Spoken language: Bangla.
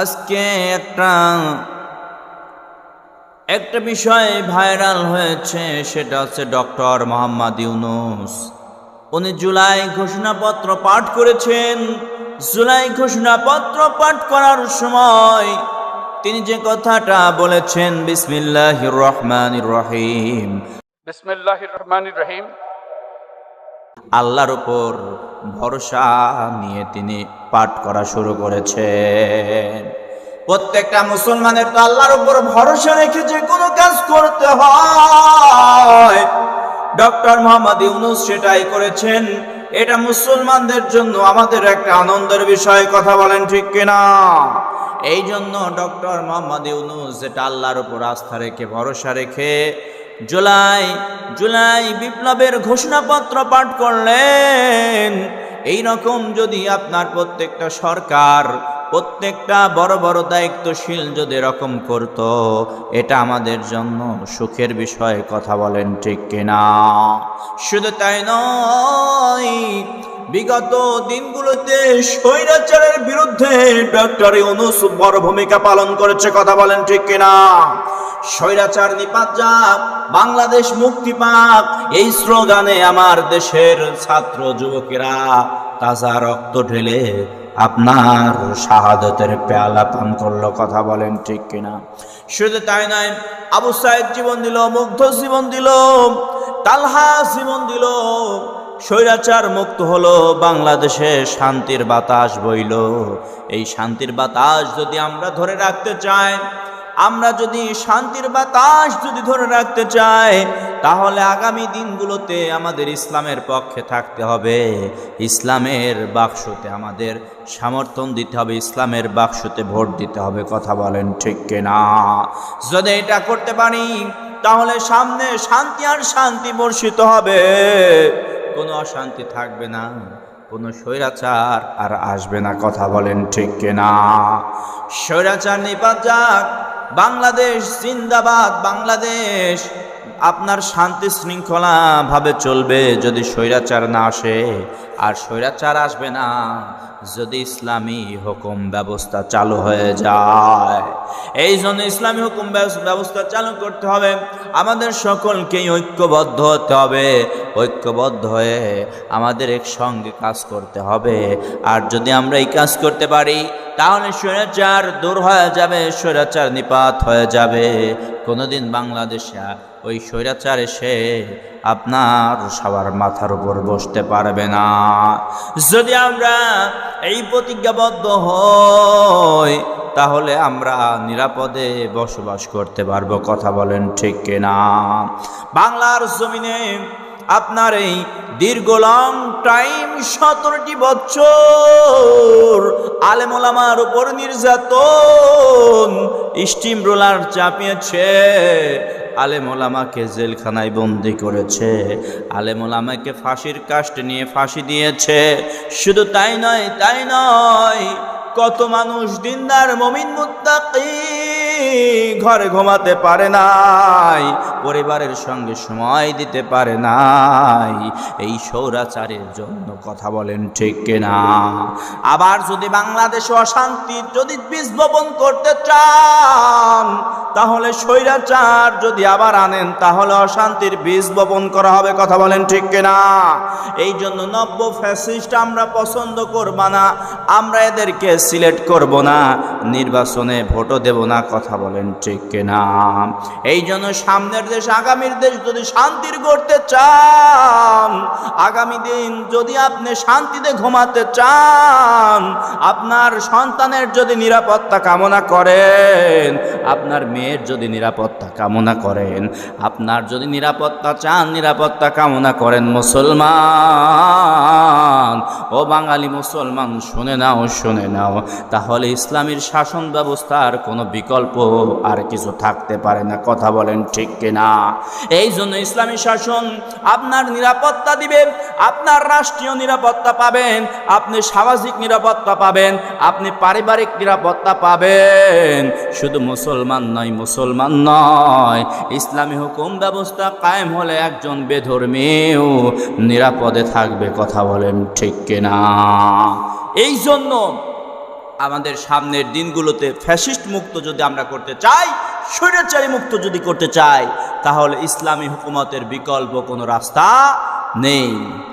আজকে একটা একটা বিষয় ভাইরাল হয়েছে, সেটা হচ্ছে ডক্টর মোহাম্মদ ইউনুস। উনি জুলাই ঘোষণাপত্র পাঠ করেছেন। জুলাই ঘোষণাপত্র পাঠ করার সময় তিনি যে কথাটা বলেছেন বিসমিল্লাহ রহমান রহিম। বিসমিল্লাহ রহমান রহিম। আল্লাহর উপর ভরসা নিয়ে তিনি পাঠ করা শুরু করেছেন। প্রত্যেকটা মুসলমানের তো আল্লাহর উপর ভরসা রেখে যে কোনো কাজ করতে হয়। ডক্টর মোহাম্মদ ইউনুস সেটাই করেছেন। এটা মুসলমানদের জন্য আমাদের একটা আনন্দের বিষয়, কথা বলেন ঠিক কিনা? এই জন্য ডক্টর মোহাম্মদ ইউনুস এটা আল্লাহর উপর আস্থা রেখে, ভরসা রেখে জুলাই জুলাই বিপ্লবের ঘোষণাপত্র পাঠ করলেন। এই রকম যদি আপনার প্রত্যেকটা সরকার, প্রত্যেকটা বড় বড় দায়িত্বশীল যদি এরকম করত, এটা আমাদের জন্য সুখের বিষয়ে, কথা বলেন ঠিক কিনা? শুধু তাই নয়, বিগত দিনগুলোতে স্বৈরাচারের বিরুদ্ধে ডক্টর ইউনুস বড় ভূমিকা পালন করেছে, কথা বলেন ঠিক কিনা? স্বৈরাচার নিপাত যাক, বাংলাদেশ মুক্তি পাক, এই স্লোগানে আমার দেশের ছাত্র যুবকেরা তাজা রক্ত ঢেলে আপনার শাহাদতের পেয়ালা পান করল, কথা বলেন ঠিক কিনা? শুধু তাই নয়, আবু সাহেব জীবন দিল, মুগ্ধ জীবন দিল, তালহা জীবন দিল, স্বৈরাচার মুক্ত হলো, বাংলাদেশে শান্তির বাতাস বইল। এই শান্তির বাতাস যদি আমরা ধরে রাখতে চাই আমরা যদি শান্তির বাতাস যদি ধরে রাখতে চাই, তাহলে আগামী দিনগুলোতে আমাদের ইসলামের পক্ষে থাকতে হবে। ইসলামের বাক্সতে আমাদের সমর্থন দিতে হবে, ইসলামের বাক্সতে ভোট দিতে হবে, কথা বলেন ঠিক কিনা? যদি এটা করতে পারি, তাহলে সামনে শান্তি আর শান্তি বর্ষিত হবে। কোনো অশান্তি থাকবে না, কোনো স্বৈরাচার আর আসবে না, কথা বলেন ঠিক কিনা? স্বৈরাচার নিপাত যাক বাংলাদেশ জিন্দাবাদ, বাংলাদেশ। আপনার শান্তি শৃঙ্খলা ভাবে চলবে যদি স্বৈরাচার না আসে। আর স্বৈরাচার আসবে না যদি ইসলামী হুকুম ব্যবস্থা চালু হয়ে যায়। এই জন্য ইসলামী হুকুম ব্যবস- ব্যবস্থা চালু করতে হবে। আমাদের সকলকেই ঐক্যবদ্ধ হতে হবে। ঐক্যবদ্ধ হয়ে আমাদের একসঙ্গে কাজ করতে হবে। আর যদি আমরা এই কাজ করতে পারি, তাহলে স্বৈরাচার দূর হয়ে যাবে, স্বৈরাচার নিপাত হয়ে যাবে। কোনোদিন বাংলাদেশে ওই স্বৈরাচার এসে আপনার সবার মাথার উপর বসতে পারবে না। যদি আমরা এই প্রতিজ্ঞাবদ্ধ হই, তাহলে আমরা নিরাপদে বসবাস করতে পারব, কথা বলেন ঠিক কিনা? বাংলার জমিনে আপনার এই দীর্ঘ লং টাইম সতেরোটি বছর আলেমোলামার উপর নির্যাতন স্টিম রোলার চাপিয়েছে, আলেমোলামাকে জেলখানায় বন্দি করেছে, আলেমোলামাকে ফাঁসির কাস্ট নিয়ে ফাঁসি দিয়েছে। শুধু তাই নয় তাই নয়, কত মানুষ দিনদার মমিন মুত্তাকি ঘরে ঘুমাতে পারে নাই পরিবারের সঙ্গে সময় দিতে পারে নাই। এই সৌরাচারের জন্য কথা বলেন ঠিক কিনা? আবার যদি বাংলাদেশে অশান্তি যদি বীজ বপন করতে চান, তাহলে স্বৈরাচার যদি আবার আনেন, তাহলে অশান্তির বীজ বপন করা হবে, কথা বলেন ঠিক কিনা? এই জন্য নব্য ফ্যাসিস্ট আমরা পছন্দ করব না, আমরা এদেরকে সিলেক্ট করব না, নির্বাচনে ভোটও দেব না, কথা বলেন ঠিক কিনা? এই জন্য সামনের দেশ, আগামীর দেশ যদি শান্তির করতে চান, আগামী দিন যদি আপনি শান্তিতে ঘুমাতে চান, আপনার সন্তানের যদি নিরাপত্তা কামনা করেন, আপনার মেয়ের যদি নিরাপত্তা কামনা করেন, আপনার যদি নিরাপত্তা চান, নিরাপত্তা কামনা করেন মুসলমান। ও বাঙালি মুসলমান, শুনে নাও শুনে নাও। তাহলে ইসলামের শাসন ব্যবস্থার কোনো বিকল্প আর কিছু থাকতে পারে না। কথা বলেন ঠিক কিনা? এই জন্য ইসলামী শাসন আপনার নিরাপত্তা দিবে, আপনার রাষ্ট্রীয় নিরাপত্তা পাবেন, আপনি সামাজিক নিরাপত্তা পাবেন, আপনি পারিবারিক নিরাপত্তা পাবেন। শুধু মুসলমান নয় মুসলমান নয়, ইসলামী হুকুম ব্যবস্থা কায়েম হলে একজন বেধর্মীও নিরাপদে থাকবে, কথা বলেন ঠিক কিনা? এই জন্য আমাদের সামনের দিনগুলোতে ফ্যাসিস্ট মুক্ত যদি আমরা করতে চাই স্বৈরাচারী মুক্ত যদি করতে চায় তাহলে ইসলামী হুকুমতের বিকল্প কোনো রাস্তা নেই।